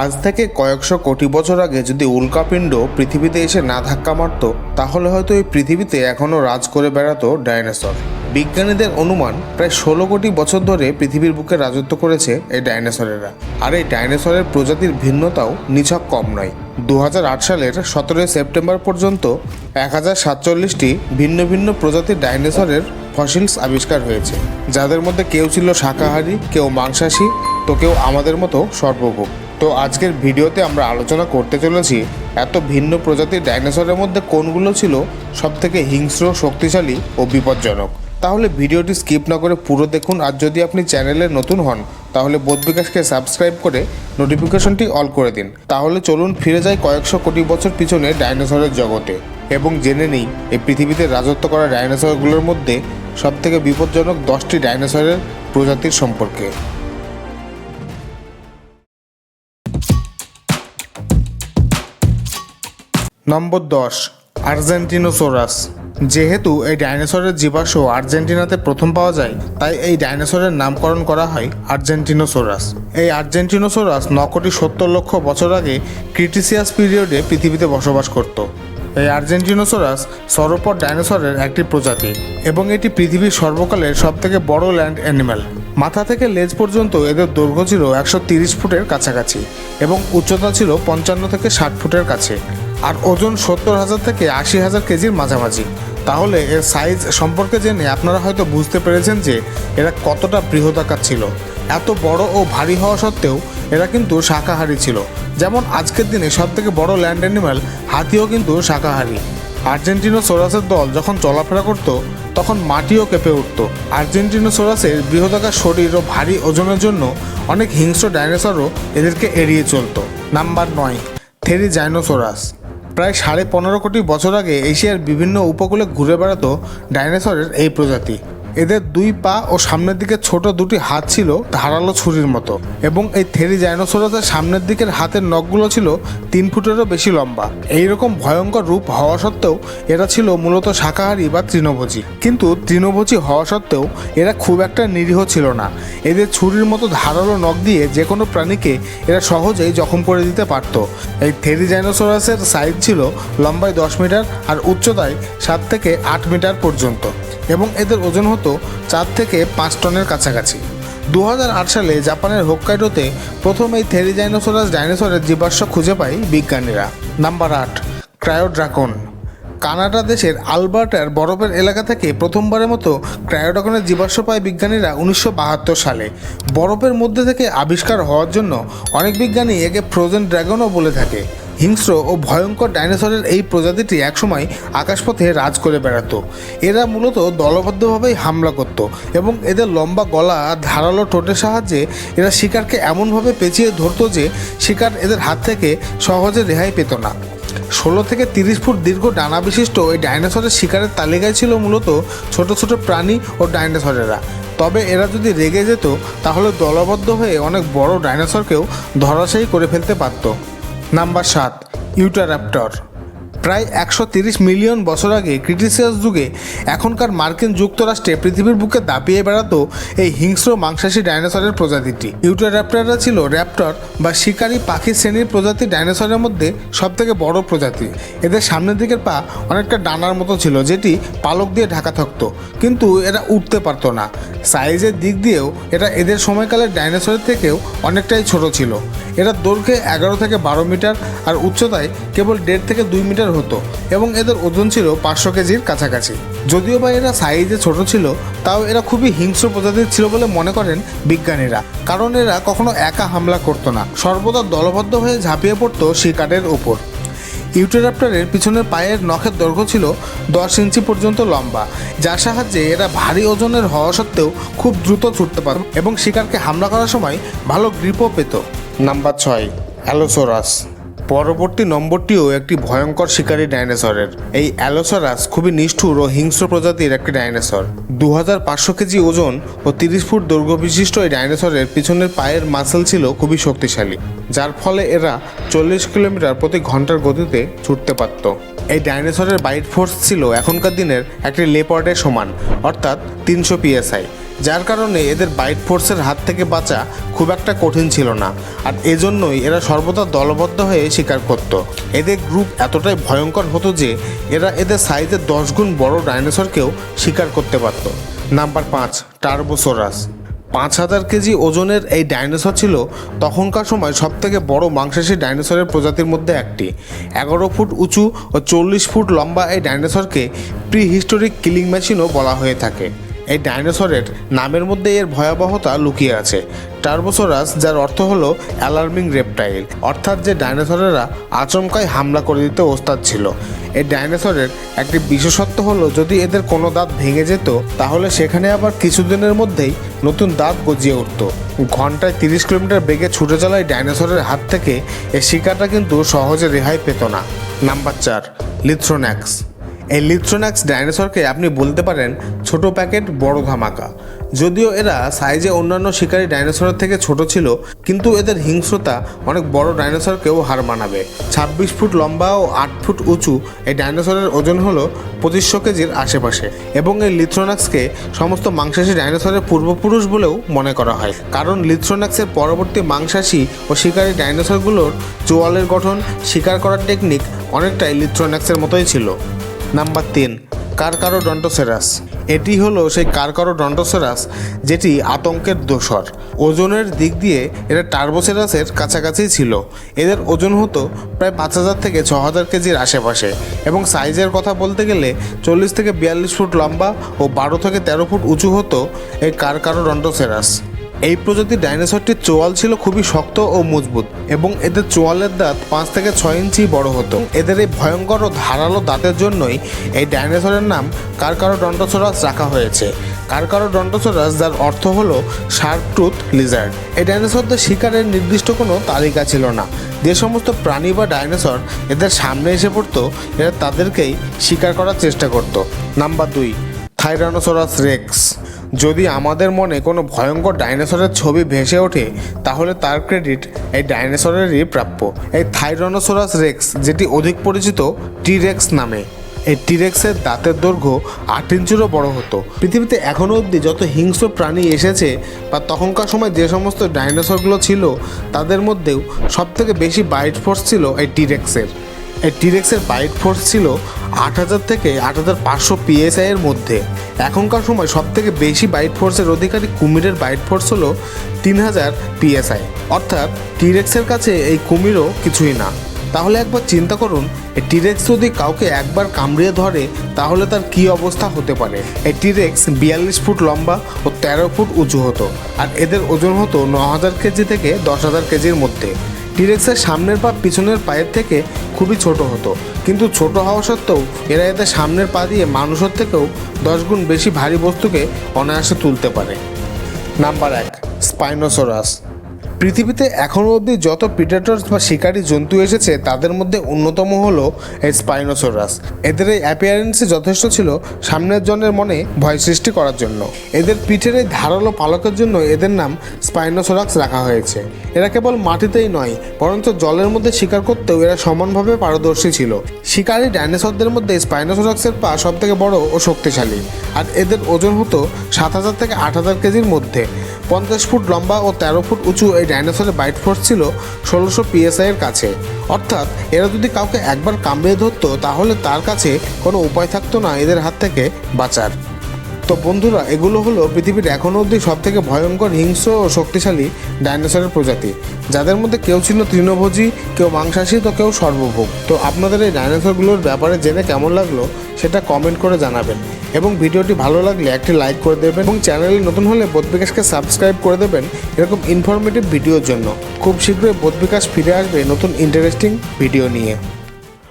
আজ থেকে কয়েকশো কোটি বছর আগে যদি উল্কাপিণ্ড পৃথিবীতে এসে না ধাক্কা মারতো, তাহলে হয়তো এই পৃথিবীতে এখনও রাজ করে বেড়াতো ডাইনোসর। বিজ্ঞানীদের অনুমান, প্রায় ষোলো কোটি বছর ধরে পৃথিবীর বুকে রাজত্ব করেছে এই ডাইনোসরেরা। আর এই ডাইনোসরের প্রজাতির ভিন্নতাও নিছক কম নয়। দু সালের সতেরোই সেপ্টেম্বর পর্যন্ত এক হাজার সাতচল্লিশটি ভিন্ন ভিন্ন প্রজাতির ডাইনোসরের ফসিলস আবিষ্কার হয়েছে। যাদের মধ্যে কেউ ছিল শাকাহারী, কেউ মাংসাশী, তো কেউ আমাদের মতো সর্বভোগ। তো আজকের ভিডিওতে আমরা আলোচনা করতে চলেছি এত ভিন্ন প্রজাতির ডাইনোসরের মধ্যে কোনগুলো ছিল সবথেকে হিংস্র, শক্তিশালী ও বিপজ্জনক? তাহলে ভিডিওটি স্কিপ না করে পুরো দেখুন, আর যদি আপনি চ্যানেলে নতুন হন, তাহলে বোধবিকাশকে সাবস্ক্রাইব করে নোটিফিকেশনটি অল করে দিন। তাহলে চলুন ফিরে যাই কয়েকশো কোটি বছর পিছনে ডাইনোসরের জগতে। এবং জেনে নিই, এই পৃথিবীতে রাজত্ব করা ডাইনোসরগুলোর মধ্যে সবথেকে বিপজ্জনক দশটি ডাইনোসরের প্রজাতির সম্পর্কে। নম্বর দশ আর্জেন্টিনোসোরাস যেহেতু এই ডাইনোসরের জীবাশ্ম আর্জেন্টিনাতে প্রথম পাওয়া যায়, তাই এই ডাইনোসরের নামকরণ করা হয় আর্জেন্টিনোসোরাস এই আর্জেন্টিনোসোরাস ন কোটি সত্তর লক্ষ বছর আগে ক্রিটিসিয়াস পিরিয়ডে পৃথিবীতে বসবাস করত। এই আর্জেন্টিনোসোরাস সরোপর ডাইনোসরের একটি প্রজাতি এবং এটি পৃথিবীর সর্বকালের সবথেকে বড় ল্যান্ড অ্যানিম্যাল মাথা থেকে লেজ পর্যন্ত এদের দৈর্ঘ্য ছিল একশো ফুটের কাছাকাছি এবং উচ্চতা ছিল পঞ্চান্ন থেকে ষাট ফুটের কাছে। আর ওজন সত্তর হাজার থেকে আশি হাজার কেজির মাঝামাঝি। তাহলে এর সাইজ সম্পর্কে জেনে আপনারা হয়তো বুঝতে পেরেছেন যে এরা কতটা বৃহদাকার ছিল। এত বড় ও ভারী হওয়া সত্ত্বেও এরা কিন্তু শাকাহারী ছিল। যেমন আজকের দিনে সব থেকে বড় ল্যান্ড অ্যানিম্যাল হাতিও কিন্তু শাকাহারী। আর্জেন্টিনো সোরাসের দল যখন চলাফেরা করত, তখন মাটিও কেঁপে উঠত। আর্জেন্টিনো সোরাসের বৃহদাকার শরীর ও ভারী ওজনের জন্য অনেক হিংস্র ডাইনোসরও এদেরকে এড়িয়ে চলতো। নাম্বার নয় থেরি জাইনোসোরাস প্রায় সাড়ে পনেরো কোটি বছর আগে এশিয়ার বিভিন্ন উপকূলে ঘুরে বেড়াতো ডাইনোসরের এই প্রজাতি। এদের দুই পা ও সামনের দিকে ছোট দুটি হাত ছিল ধারালো ছুরির মতো এবং এই থেরি জাইনোসরাসের সামনের দিকের হাতের নখগুলো ছিল তিন ফুটেরও বেশি লম্বা। এই রকম ভয়ঙ্কর রূপ হওয়া সত্ত্বেও এরা ছিল মূলত শাকাহারী বা তৃণভোজী। কিন্তু তৃণভোজী হওয়া সত্ত্বেও এরা খুব একটা নিরীহ ছিল না। এদের ছুরির মতো ধারালো নখ দিয়ে যে কোনো প্রাণীকে এরা সহজেই জখম করে দিতে পারত। এই থেরি জাইনোসরাসের সাইজ ছিল লম্বায় দশ মিটার আর উচ্চতায় সাত থেকে আট মিটার পর্যন্ত। এবং এদের ওজন হতো চার থেকে পাঁচ টনের কাছাকাছি। দু হাজার আট সালে জাপানের হোক্কাইডোতে প্রথম এই থেরিজাইনোসরাস ডাইনোসরের জীবাশ্ম খুঁজে পায় বিজ্ঞানীরা। নাম্বার আট, ক্রায়োড্রাকন। কানাডা দেশের আলবার্টার বরফের এলাকা থেকে প্রথমবারের মতো ক্রায়োড্রাগনের জীবাশ্ম পায় বিজ্ঞানীরা উনিশশো বাহাত্তর সালে। বরফের মধ্যে থেকে আবিষ্কার হওয়ার জন্য অনেক বিজ্ঞানী একে ফ্রোজেন ড্রাগনও বলে থাকে। হিংস্র ও ভয়ঙ্কর ডাইনোসরের এই প্রজাতিটি একসময় আকাশপথে রাজ করে বেড়াতো। এরা মূলত দলবদ্ধভাবেই হামলা করত এবং এদের লম্বা গলা ধারালো ঠোঁটের সাহায্যে এরা শিকারকে এমনভাবে পেঁচিয়ে ধরতো যে শিকার এদের হাত থেকে সহজে রেহাই পেত না। ষোলো থেকে তিরিশ ফুট দীর্ঘ ডানা বিশিষ্ট এই ডাইনোসরের শিকারের তালিকায় ছিল মূলত ছোট ছোট প্রাণী ও ডাইনোসরেরা। তবে এরা যদি রেগে যেত, তাহলে দলবদ্ধ হয়ে অনেক বড় ডাইনোসরকেও ধরাশায়ী করে ফেলতে পারত। নাম্বার সাত ইউটারাপ্টর। প্রায় একশো মিলিয়ন বছর আগে ক্রিটিসিয়াস যুগে এখনকার মার্কিন যুক্তরাষ্ট্রে পৃথিবীর বুকে দাপিয়ে বেড়াতো এই হিংস্র মাংসাশী ডাইনোসরের প্রজাতিটি। ইউটারাপ্টররা ছিল র্যাপ্টর বা শিকারী পাখি শ্রেণির প্রজাতি ডাইনোসরের মধ্যে সবথেকে বড় প্রজাতি। এদের সামনের দিকের পা অনেকটা ডানার মতো ছিল, যেটি পালক দিয়ে ঢাকা থাকতো, কিন্তু এরা উঠতে পারতো না। সাইজের দিক দিয়েও এরা এদের সময়কালের ডাইনোসরের থেকেও অনেকটাই ছোট ছিল। এরা দৈর্ঘ্যে এগারো থেকে বারো মিটার আর উচ্চতায় কেবল দেড় থেকে দুই মিটার হতো এবং এদের ওজন ছিল পাঁচশো কেজির কাছাকাছি। যদিও বা এরা সাইজে ছোট ছিল, তাও এরা খুবই হিংস্র প্রজাতির ছিল বলে মনে করেন বিজ্ঞানীরা, কারণ এরা কখনো একা হামলা করতো না। সর্বদা দলবদ্ধ হয়ে ঝাঁপিয়ে পড়তো শিকারের ওপর। ইউটেরাপ্টারের পিছনের পায়ের নখের দৈর্ঘ্য ছিল দশ ইঞ্চি পর্যন্ত লম্বা, যার সাহায্যে এরা ভারী ওজনের হওয়া সত্ত্বেও খুব দ্রুত ছুটতে পারত এবং শিকারকে হামলা করার সময় ভালো গ্রিপও পেত। নাম্বার ছয়, অ্যালোসোরাস। পরবর্তী নম্বরটিও একটি ভয়ঙ্কর শিকারী ডাইনোসরের। এই অ্যালোসরাস খুবই নিষ্ঠুর ও হিংস্র প্রজাতির একটি ডাইনোসর। দু হাজার পাঁচশো কেজি ওজন ও তিরিশ ফুট দৈর্ঘ্য বিশিষ্ট এই ডাইনোসরের পিছনের পায়ের মাসেল ছিল খুবই শক্তিশালী, যার ফলে এরা চল্লিশ কিলোমিটার প্রতি ঘণ্টার গতিতে ছুটতে পারত। এই ডাইনোসরের বাইট ফোর্স ছিল এখনকার দিনের একটি লেপার্ডের সমান, অর্থাৎ তিনশো পিএসআই। যার কারণে এদের বাইট ফোর্সের হাত থেকে বাঁচা খুব একটা কঠিন ছিল না। আর এজন্যই এরা সর্বদা দলবদ্ধ হয়ে শিকার করত। এদের গ্রুপ এতটাই ভয়ঙ্কর হতো যে এরা এদের সাইজে দশ গুণ বড় ডাইনোসরকেও শিকার করতে পারত। নাম্বার পাঁচ টার্বোসোরাস পাঁচ হাজার কেজি ওজনের এই ডাইনোসর ছিল তখনকার সময় সবথেকে বড় মাংসাশী ডাইনোসরের প্রজাতির মধ্যে একটি। এগারো ফুট উঁচু ও চল্লিশ ফুট লম্বা এই ডাইনোসরকে প্রি হিস্টোরিক কিলিং মেশিনও বলা হয়ে থাকে। এই ডাইনোসরের নামের মধ্যে এর ভয়াবহতা লুকিয়ে আছে। টার্বোসোরাস, যার অর্থ হলো অ্যালার্মিং রেপটাইল, অর্থাৎ যে ডাইনোসরেরা আচমকাই হামলা করে দিতে ওস্তাদ ছিল। এই ডাইনোসরের একটি বিশেষত্ব হলো, যদি এদের কোনো দাঁত ভেঙে যেত, তাহলে সেখানে আবার কিছুদিনের মধ্যেই নতুন দাঁত গজিয়ে উঠত। ঘন্টায় তিরিশ কিলোমিটার বেগে ছুটে চলা এই ডাইনোসরের হাত থেকে এই শিকারটা কিন্তু সহজে রেহাই পেত না। নাম্বার চার, লিথ্রোন্যাক্স। এই লিথ্রোনাক্স ডাইনোসরকে আপনি বলতে পারেন ছোট প্যাকেট, বড় ধামাকা। যদিও এরা সাইজে অন্যান্য শিকারী ডাইনোসরের থেকে ছোট ছিল, কিন্তু এদের হিংস্রতা অনেক বড় ডাইনোসরকেও হার মানাবে। ছাব্বিশ ফুট লম্বা ও আট ফুট উঁচু এই ডাইনোসরের ওজন হলো পঁচিশশো কেজির আশেপাশে, এবং এই লিথ্রোনাক্সকে সমস্ত মাংসাশী ডাইনোসরের পূর্বপুরুষ বলেও মনে করা হয়। কারণ লিথ্রোনাক্সের পরবর্তী মাংসাশী ও শিকারী ডাইনোসরগুলোর চোয়ালের গঠন, শিকার করার টেকনিক অনেকটাই লিথ্রোনাক্সের মতোই ছিল। নাম্বার তিন কারকারো ডন্টোসেরাস এটি হলো সেই কারকারো ডন্টোসেরাস যেটি আতঙ্কের দোসর ওজনের দিক দিয়ে এটা টার্বোসেরাসের কাছাকাছি ছিল। এদের ওজন হতো প্রায় পাঁচ হাজার থেকে ছ হাজার কেজির আশেপাশে এবং সাইজের কথা বলতে গেলে চল্লিশ থেকে বিয়াল্লিশ ফুট লম্বা ও বারো থেকে তেরো ফুট উঁচু হতো এই কারকারো ডন্টোসেরাস এই প্রজাতির ডাইনোসরটির চোয়াল ছিল খুবই শক্ত ও মজবুত এবং এদের চোয়ালের দাঁত পাঁচ থেকে ছয় ইঞ্চি বড় হতো। এদের এই ভয়ঙ্কর ও ধারালো দাঁতের জন্যই এই ডাইনোসরের নাম কারকারো ডন্টোসরাস রাখা হয়েছে। কারকারো ডন্টোসরাস যার অর্থ হলো শার্প টুথ লিজার্ড। এই ডাইনোসরদের শিকারের নির্দিষ্ট কোনো তালিকা ছিল না। যে সমস্ত প্রাণী বা ডাইনোসর এদের সামনে এসে পড়তো, এরা তাদেরকেই শিকার করার চেষ্টা করত। নাম্বার দুই, থাইরানোসরাস রেক্স। যদি আমাদের মনে কোনো ভয়ঙ্কর ডাইনোসরের ছবি ভেসে ওঠে, তাহলে তার ক্রেডিট এই ডাইনোসরেরই প্রাপ্য। এই থাইরনোসরাস রেক্স যেটি অধিক পরিচিত টি রেক্স নামে। এই টিরেক্সের দাঁতের দৈর্ঘ্য আট ইঞ্চিরও বড় হতো। পৃথিবীতে এখনও অবধি যত হিংস্র প্রাণী এসেছে, বা তখনকার সময় যে সমস্ত ডাইনোসরগুলো ছিল, তাদের মধ্যেও সবথেকে বেশি বাইট ফোর্স ছিল এই টিরেক্সের এই টিরেক্সের বাইট ফোর্স ছিল আট হাজার থেকে আট হাজার পাঁচশো পিএসআই এর মধ্যে। এখনকার সময় সব থেকে বেশি বাইট ফোর্সের অধিকারী কুমিরের বাইট ফোর্স হলো তিন হাজার পিএসআই অর্থাৎ টিরেক্সের কাছে এই কুমিরও কিছুই না। তাহলে একবার চিন্তা করুন এই টিরেক্স যদি কাউকে একবার কামড়িয়ে ধরে, তাহলে তার কী অবস্থা হতে পারে? এই টিরেক্স বিয়াল্লিশ ফুট লম্বা ও তেরো ফুট উঁচু হতো, আর এদের ওজন হতো ন হাজার কেজি থেকে দশ হাজার কেজির মধ্যে। টিরেক্সের সামনের পা পিছনের পায়ের থেকে খুবই ছোট হতো। কিন্তু ছোট হওয়া সত্ত্বেও এরা এতে সামনের পা দিয়ে মানুষের থেকেও দশ গুণ বেশি ভারী বস্তুকে অনায়াসে তুলতে পারে। নাম্বার এক স্পাইনোসোরাস পৃথিবীতে এখনও অবধি যত প্রিডেটর্স বা শিকারী জন্তু এসেছে, তাদের মধ্যে অন্যতম হলো এই স্পাইনোসোরাস এদের এই অ্যাপিয়ারেন্সে যথেষ্ট ছিল সামনের জনের মনে ভয় সৃষ্টি করার জন্য। এদের পিঠের এই ধারালো পালকের জন্য এদের নাম স্পাইনোসোরাক্স রাখা হয়েছে। এরা কেবল মাটিতেই নয়, বরঞ্চ জলের মধ্যে শিকার করতেও এরা সমানভাবে পারদর্শী ছিল। শিকারী ডাইনোসরদের মধ্যে স্পাইনোসোরাক্সের পা সব থেকে বড় ও শক্তিশালী, আর এদের ওজন হতো সাত হাজার থেকে আট হাজার কেজির মধ্যে। পঞ্চাশ ফুট লম্বা ও তেরো ফুট উঁচু এই ডাইনোসরের বাইট ফোর্স ছিল ষোলোশো পিএসআই এর কাছে। অর্থাৎ এরা যদি কাউকে একবার কামড়িয়ে ধরতো, তাহলে তার কাছে কোনো উপায় থাকতো না এদের হাত থেকে বাঁচার। তো বন্ধুরা, এগুলো হলো পৃথিবীর এখনও অবধি সব থেকে ভয়ঙ্কর হিংস্র ও শক্তিশালী ডাইনোসরের প্রজাতি। যাদের মধ্যে কেউ ছিল তৃণভোজী, কেউ মাংসাশী, তো কেউ সর্বভোগ। তো আপনাদের এই ডাইনোসরগুলোর ব্যাপারে জেনে কেমন লাগল, সেটা কমেন্ট করে জানাবেন। এবং ভিডিওটি ভালো লাগলে একটি লাইক করে দেবেন এবং চ্যানেলে নতুন হলে বোধবিকাশকে সাবস্ক্রাইব করে দেবেন এরকম ইনফরমেটিভ ভিডিওর জন্য। খুব শীঘ্রই বোধবিকাশ ফিরে আসবে নতুন ইন্টারেস্টিং ভিডিও নিয়ে।